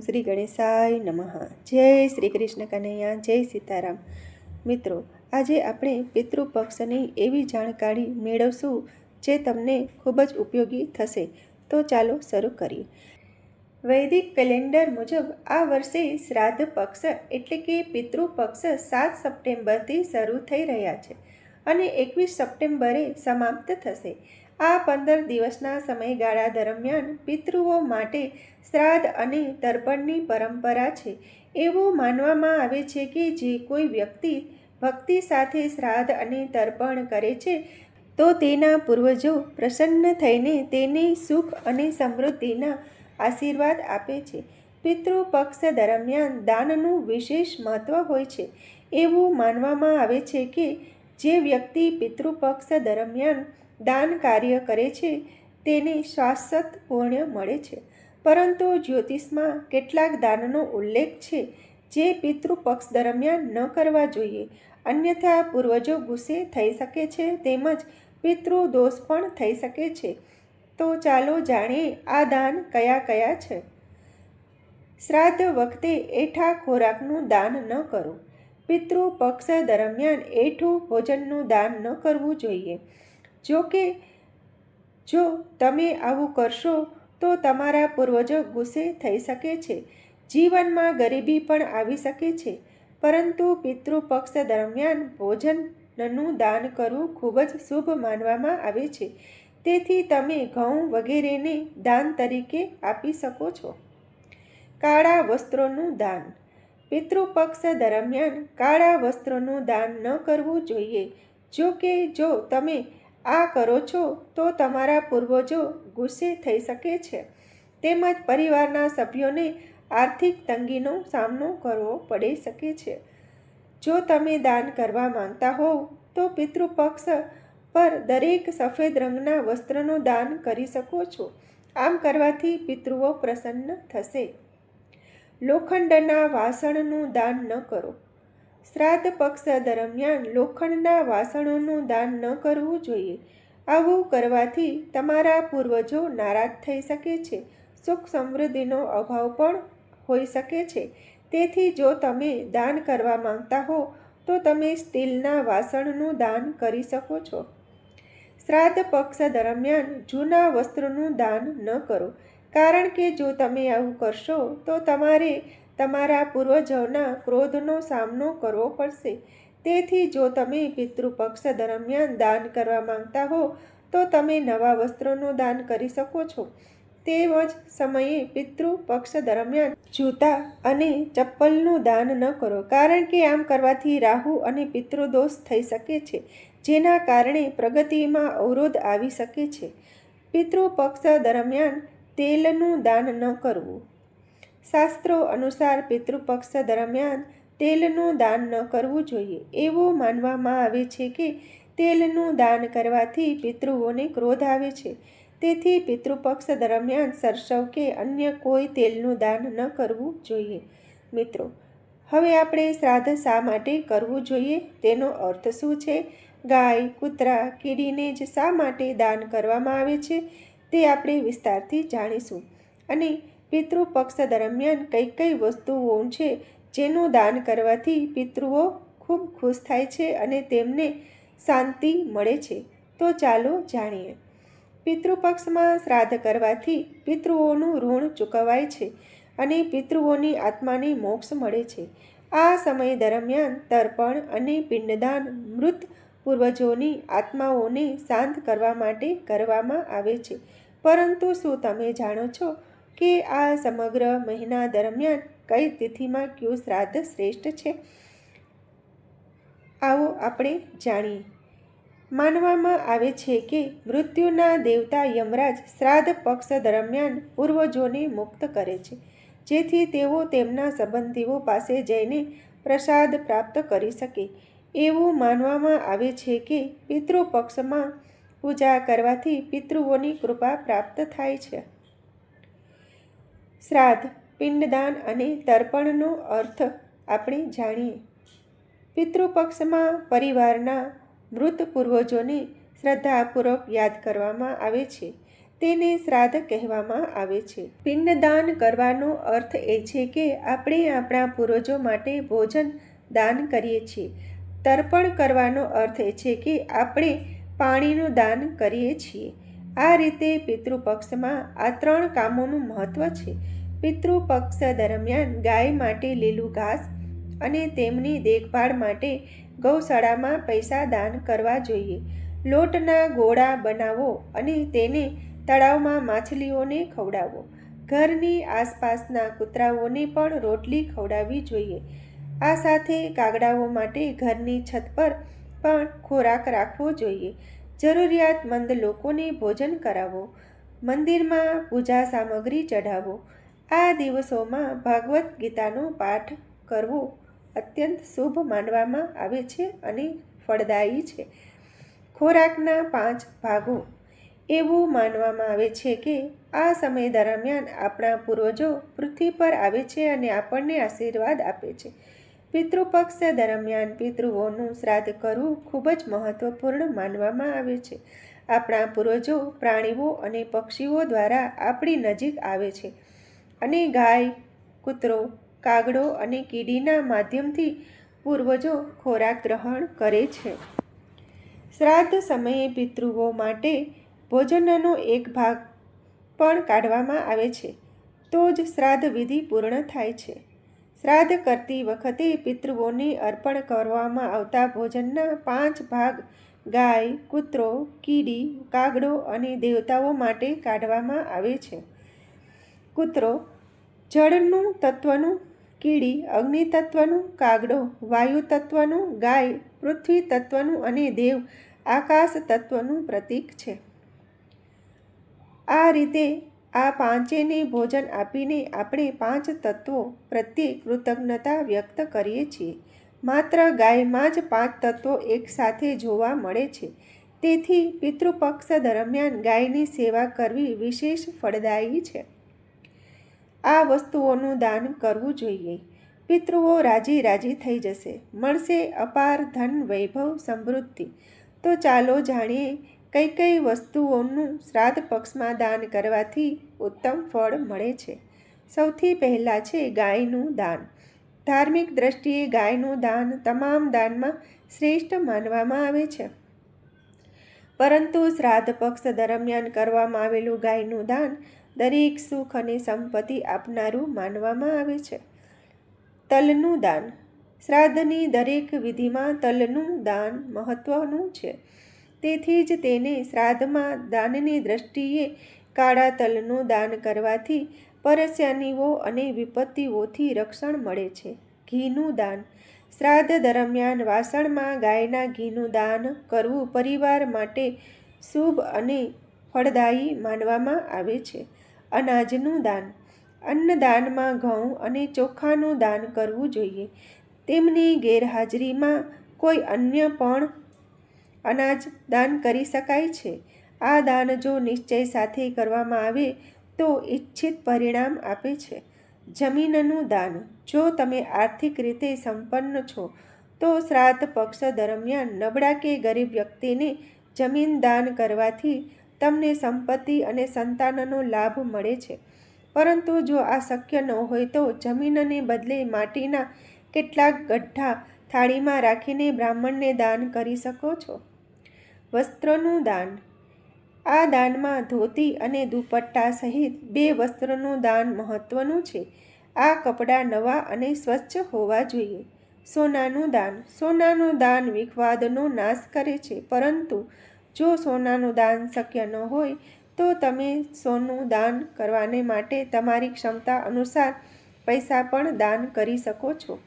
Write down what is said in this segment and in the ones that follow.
શ્રી ગણેશાય નમઃ. જય શ્રી કૃષ્ણ કનૈયા, જય સીતારામ. મિત્રો, આજે આપણે પિતૃપક્ષની એવી જાણકારી મેળવશું જે તમને ખૂબ જ ઉપયોગી થશે. તો ચાલો શરૂ કરીએ. વૈદિક કેલેન્ડર મુજબ આ વર્ષે શ્રાદ્ધ પક્ષ એટલે કે પિતૃપક્ષ સાત સપ્ટેમ્બરથી શરૂ થઈ રહ્યા છે અને એકવીસ સપ્ટેમ્બરે સમાપ્ત થશે. આ પંદર દિવસના સમયગાળા દરમિયાન પિતૃઓ માટે શ્રાદ્ધ અને તર્પણની પરંપરા છે. એવું માનવામાં આવે છે કે જે કોઈ વ્યક્તિ ભક્તિ સાથે શ્રાદ્ધ અને તર્પણ કરે છે, તો તેના પૂર્વજો પ્રસન્ન થઈને તેને સુખ અને સમૃદ્ધિના આશીર્વાદ આપે છે. પિતૃપક્ષ દરમિયાન દાનનું વિશેષ મહત્ત્વ હોય છે. એવું માનવામાં આવે છે કે જે વ્યક્તિ પિતૃપક્ષ દરમિયાન દાન કાર્ય કરે છે, તેને શાશ્વત પુણ્ય મળે છે. પરંતુ જ્યોતિષમાં કેટલાક દાનનો ઉલ્લેખ છે જે પિતૃપક્ષ દરમિયાન ન કરવા જોઈએ. અન્યથા પૂર્વજો ગુસ્સે થઈ શકે છે તેમજ પિતૃ દોષ પણ થઈ શકે છે. તો ચાલો જાણીએ આ દાન કયા કયા છે. શ્રાદ્ધ વખતે એઠા ખોરાકનું દાન ન કરો. પિતૃ પક્ષ દરમિયાન એઠું ભોજનનું દાન ન કરવું જોઈએ. જો કે, જો તમે આવું કરશો તો તમારા પૂર્વજો ગુસ્સે થઈ શકે છે. જીવનમાં ગરીબી પણ આવી શકે છે. પરંતુ પિતૃપક્ષ દરમિયાન ભોજનનું દાન કરવું ખૂબ જ શુભ માનવામાં આવે છે. તેથી તમે ઘઉં વગેરેને દાન તરીકે આપી શકો છો. કાળા વસ્ત્રોનું દાન. પિતૃપક્ષ દરમિયાન કાળા વસ્ત્રોનું દાન ન કરવું જોઈએ. જો કે જો તમે આ કરો છો તો તમારા પૂર્વજો ગુસ્સે થઈ શકે છે. તેમજ પરિવારના સભ્યોને આર્થિક તંગીનો સામનો કરવો પડી શકે છે. જો તમે દાન કરવા માંગતા હોવ, તો પિતૃપક્ષ પર દરેક સફેદ રંગના વસ્ત્રનું દાન કરી શકો છો. આમ કરવાથી પિતૃઓ પ્રસન્ન થશે. લોખંડના વાસણનું દાન ન કરો. શ્રાદ્ધ પક્ષ દરમિયાન લોખંડના વાસણોનું દાન ન કરવું જોઈએ. આવું કરવાથી તમારા પૂર્વજો નારાજ થઈ શકે છે. સુખ સમૃદ્ધિનો અભાવ પણ હોઈ શકે છે. તેથી જો તમે દાન કરવા માંગતા હો, તો તમે સ્ટીલના વાસણનું દાન કરી શકો છો. શ્રાદ્ધ પક્ષ દરમિયાન જૂના વસ્ત્રોનું દાન ન કરો. કારણ કે જો તમે આવું કરશો, તો તમારે તમારા પૂર્વજોના ક્રોધનો સામનો કરવો પડશે. તેથી જો તમે પિતૃપક્ષ દરમિયાન દાન કરવા માંગતા હો, તો તમે નવા વસ્ત્રોનું દાન કરી શકો છો. તેમજ સમયે પિતૃપક્ષ દરમિયાન જૂતા અને ચપ્પલનું દાન ન કરો, કારણ કે આમ કરવાથી રાહુ અને પિતૃદોષ થઈ શકે છે, જેના કારણે પ્રગતિમાં અવરોધ આવી શકે છે. પિતૃપક્ષ દરમિયાન તેલનું દાન ન કરવું. શાસ્ત્રો અનુસાર પિતૃપક્ષ દરમિયાન તેલનું દાન ન કરવું જોઈએ. એવું માનવામાં આવે છે કે તેલનું દાન કરવાથી પિતૃઓને ક્રોધ આવે છે. તેથી પિતૃપક્ષ દરમિયાન સરસવ કે અન્ય કોઈ તેલનું દાન ન કરવું જોઈએ. મિત્રો, હવે આપણે શ્રાદ્ધ શા માટે કરવું જોઈએ? તેનો અર્થ શું છે? ગાય, કૂતરા, કીડીને જ શા માટે દાન કરવામાં આવે છે? તે આપણે વિસ્તારથી જાણીશું. અને પિતૃપક્ષ દરમિયાન કઈ કઈ વસ્તુઓ છે જેનું દાન કરવાથી પિતૃઓ ખૂબ ખુશ થાય છે અને તેમને શાંતિ મળે છે? તો ચાલો જાણીએ. પિતૃપક્ષમાં શ્રાદ્ધ કરવાથી પિતૃઓનું ઋણ ચૂકવાય છે અને પિતૃઓની આત્માને મોક્ષ મળે છે. આ સમય દરમિયાન તર્પણ અને પિંડદાન મૃત પૂર્વજોની આત્માઓને શાંત કરવા માટે કરવામાં આવે છે. પરંતુ શું તમે જાણો છો કે આ સમગ્ર મહિના દરમિયાન કઈ તિથિમાં કયું શ્રાદ્ધ શ્રેષ્ઠ છે? આવો આપણે જાણીએ. માનવામાં આવે છે કે મૃત્યુના દેવતા યમરાજ શ્રાદ્ધ પક્ષ દરમિયાન પૂર્વજોને મુક્ત કરે છે, જેથી તેઓ તેમના સંબંધીઓ પાસે જઈને પ્રસાદ પ્રાપ્ત કરી શકે. એવું માનવામાં આવે છે કે પિતૃપક્ષમાં પૂજા કરવાથી પિતૃઓની કૃપા પ્રાપ્ત થાય છે. શ્રાદ્ધ, પિંડદાન અને તર્પણનો અર્થ આપણે જાણીએ. પિતૃપક્ષમાં પરિવારના મૃત પૂર્વજોને શ્રદ્ધાપૂર્વક યાદ કરવામાં આવે છે. તેને શ્રાદ્ધ કહેવામાં આવે છે. પિંડદાન કરવાનો અર્થ એ છે કે આપણે આપણા પૂર્વજો માટે ભોજન દાન કરીએ છીએ. તર્પણ કરવાનો અર્થ એ છે કે આપણે પાણીનું દાન કરીએ છીએ. આ રીતે પિતૃપક્ષમાં આ ત્રણ કામોનું મહત્ત્વ છે. પિતૃપક્ષ દરમિયાન ગાય માટે લીલું ઘાસ અને તેમની દેખભાળ માટે ગૌશાળામાં પૈસા દાન કરવા જોઈએ. લોટના ગોળા બનાવો અને તેને તળાવમાં માછલીઓને ખવડાવો. ઘરની આસપાસના કૂતરાઓને પણ રોટલી ખવડાવવી જોઈએ. આ સાથે કાગડાઓ માટે ઘરની છત પર પણ ખોરાક રાખવો જોઈએ. જરૂરિયાતમંદ લોકોને ભોજન કરાવો, મંદિરમાં પૂજા સામગ્રી ચઢાવો. આ દિવસોમાં ભાગવત ગીતાનો પાઠ કરવો અત્યંત શુભ માનવામાં આવે છે અને ફળદાયી છે. ખોરાકના પાંચ ભાગો. એવું માનવામાં આવે છે કે આ સમય દરમિયાન આપણા પૂર્વજો પૃથ્વી પર આવે છે અને આપણને આશીર્વાદ આપે છે. પિતૃપક્ષ દરમિયાન પિતૃઓનું શ્રાદ્ધ કરવું ખૂબ જ મહત્વપૂર્ણ માનવામાં આવે છે. આપણા પૂર્વજો, પ્રાણીઓ અને પક્ષીઓ દ્વારા આપણી નજીક આવે છે અને ગાય, કૂતરો, કાગડો અને કીડીના માધ્યમથી પૂર્વજો ખોરાક ગ્રહણ કરે છે. શ્રાદ્ધ સમયે પિતૃઓ માટે ભોજનનો એક ભાગ પણ કાઢવામાં આવે છે. તો જ શ્રાદ્ધ વિધિ પૂર્ણ થાય છે. શ્રાદ્ધ કરતી વખતે પિતૃઓને અર્પણ કરવામાં આવતા ભોજનના પાંચ ભાગ ગાય, કૂતરો, કીડી, કાગડો અને દેવતાઓ માટે કાઢવામાં આવે છે. કૂતરો જળનું તત્વનું, કીડી અગ્નિ તત્વનું કાગડો વાયુ તત્વનું, ગાય પૃથ્વી તત્વનું અને દેવ આકાશ તત્વનું પ્રતીક છે. આ રીતે આ પાંચેને ભોજન આપીને આપણે પાંચ તત્વો પ્રત્યે કૃતજ્ઞતા વ્યક્ત કરીએ છીએ. માત્ર ગાયમાં જ પાંચ તત્વો એકસાથે જોવા મળે છે. તેથી પિતૃપક્ષ દરમિયાન ગાયની સેવા કરવી વિશેષ ફળદાયી છે. આ વસ્તુઓનું દાન કરવું જોઈએ. પિતૃઓ રાજી રાજી થઈ જશે. મળશે અપાર ધન વૈભવ સમૃદ્ધિ. તો ચાલો જાણીએ કઈ કઈ વસ્તુઓનું શ્રાદ્ધ પક્ષમાં દાન કરવાથી ઉત્તમ ફળ મળે છે. સૌથી પહેલાં છે ગાયનું દાન. ધાર્મિક દ્રષ્ટિએ ગાયનું દાન તમામ દાનમાં શ્રેષ્ઠ માનવામાં આવે છે. પરંતુ શ્રાદ્ધ પક્ષ દરમિયાન કરવામાં આવેલું ગાયનું દાન દરેક સુખ અને સંપત્તિ આપનારું માનવામાં આવે છે. તલનું દાન. શ્રાદ્ધની દરેક વિધિમાં તલનું દાન મહત્વનું છે. તેથી જ તેને શ્રાદ્ધમાં દાનની દ્રષ્ટિએ કાળા તલનું દાન કરવાથી પરસ્યાનીઓ અને વિપત્તિઓથી રક્ષણ મળે છે. ઘીનું દાન. શ્રાદ્ધ દરમિયાન વાસણમાં ગાયના ઘીનું દાન કરવું પરિવાર માટે શુભ અને ફળદાયી માનવામાં આવે છે. અનાજનું દાન. અન્નદાનમાં ઘઉં અને ચોખાનું દાન કરવું જોઈએ. તેમની ગેરહાજરીમાં કોઈ અન્ય પણ અનાજ દાન કરી શકાય છે. આ દાન જો નિશ્ચય સાથે કરવામાં આવે તો ઈચ્છિત પરિણામ આપે છે. જમીનનું દાન. જો તમે આર્થિક રીતે સંપન્ન છો, તો શ્રાદ્ધ પક્ષ દરમિયાન નબળા કે ગરીબ વ્યક્તિને જમીન દાન કરવાથી તમને સંપત્તિ અને સંતાનનો લાભ મળે છે. પરંતુ જો આ શક્ય ન હોય તો જમીનને બદલે માટીના કેટલાક ગઢ્ઢા થાળીમાં રાખીને બ્રાહ્મણને દાન કરી શકો છો. વસ્ત્રનું દાન. આ દાનમાં ધોતી અને દુપટ્ટા સહિત બે વસ્ત્રનું દાન મહત્વનું છે. આ કપડાં નવા અને સ્વચ્છ હોવા જોઈએ. સોનાનું દાન. સોનાનું દાન વિખવાદનો નાશ કરે છે. પરંતુ જો સોનાનું દાન શક્ય ન હોય, તો તમે સોનું દાન કરવાને માટે તમારી ક્ષમતા અનુસાર પૈસા પણ દાન કરી શકો છો.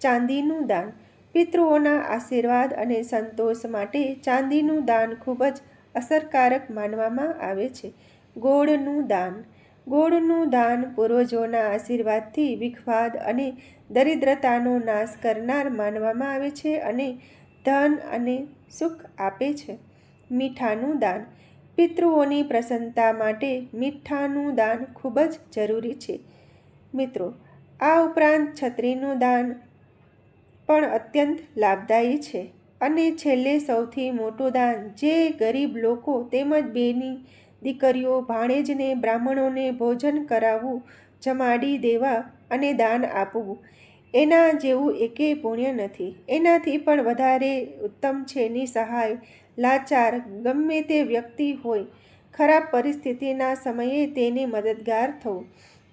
ચાંદીનું દાન. પિતૃઓના આશીર્વાદ અને સંતોષ માટે ચાંદીનું દાન ખૂબ જ અસરકારક માનવામાં આવે છે. ગોળનું દાન. ગોળનું દાન પૂર્વજોના આશીર્વાદથી વિખવાદ અને દરિદ્રતાનો નાશ કરનાર માનવામાં આવે છે અને ધન અને સુખ આપે છે. મીઠાનું દાન. પિતૃઓની પ્રસન્નતા માટે મીઠાનું દાન ખૂબ જ જરૂરી છે. મિત્રો, આ ઉપરાંત છત્રીનું દાન પણ અત્યંત લાભદાયી છે. અને છેલ્લે સૌથી મોટું દાન, જે ગરીબ લોકો તેમજ બેની દીકરીઓ ભાણેજને, બ્રાહ્મણોને ભોજન કરાવવું, જમાડી દેવા અને દાન આપવું, એના જેવું એકેય પુણ્ય નથી. એનાથી પણ વધારે ઉત્તમ છે નિસહાય લાચાર, ગમે તે વ્યક્તિ હોય, ખરાબ પરિસ્થિતિના સમયે તેને મદદગાર થવું,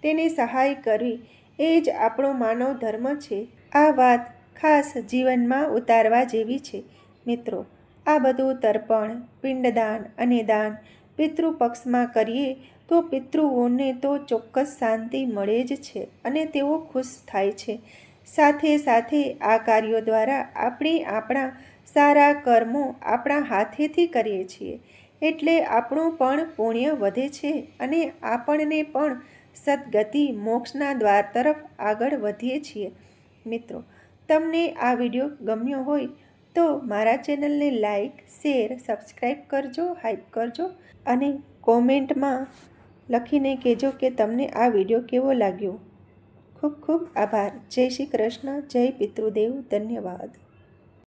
તેને સહાય કરવી, એ જ આપણો માનવ ધર્મ છે. આ વાત ખાસ જીવનમાં ઉતારવા જેવી છે. મિત્રો, આ બધું તર્પણ, પિંડદાન અને દાન પિતૃપક્ષમાં કરીએ તો પિતૃઓને તો ચોક્કસ શાંતિ મળે જ છે અને તેઓ ખુશ થાય છે. સાથે સાથે આ કાર્યો દ્વારા આપણે આપણા સારા કર્મો આપણા હાથેથી કરીએ છીએ. એટલે આપણું પણ પુણ્ય વધે છે અને આપણને પણ સદગતિ મોક્ષના દ્વાર તરફ આગળ વધીએ છીએ. મિત્રો તમને આ વીડિયો ગમ્યો હોય તો મારા ચેનલને લાઈક, શેર, સબસ્ક્રાઈબ કરજો, હાઈપ કરજો અને કોમેન્ટમાં લખીને કહેજો કે તમને આ વીડિયો કેવો લાગ્યો. ખૂબ ખૂબ આભાર. જય શ્રી કૃષ્ણ. જય પિતૃદેવ. ધન્યવાદ.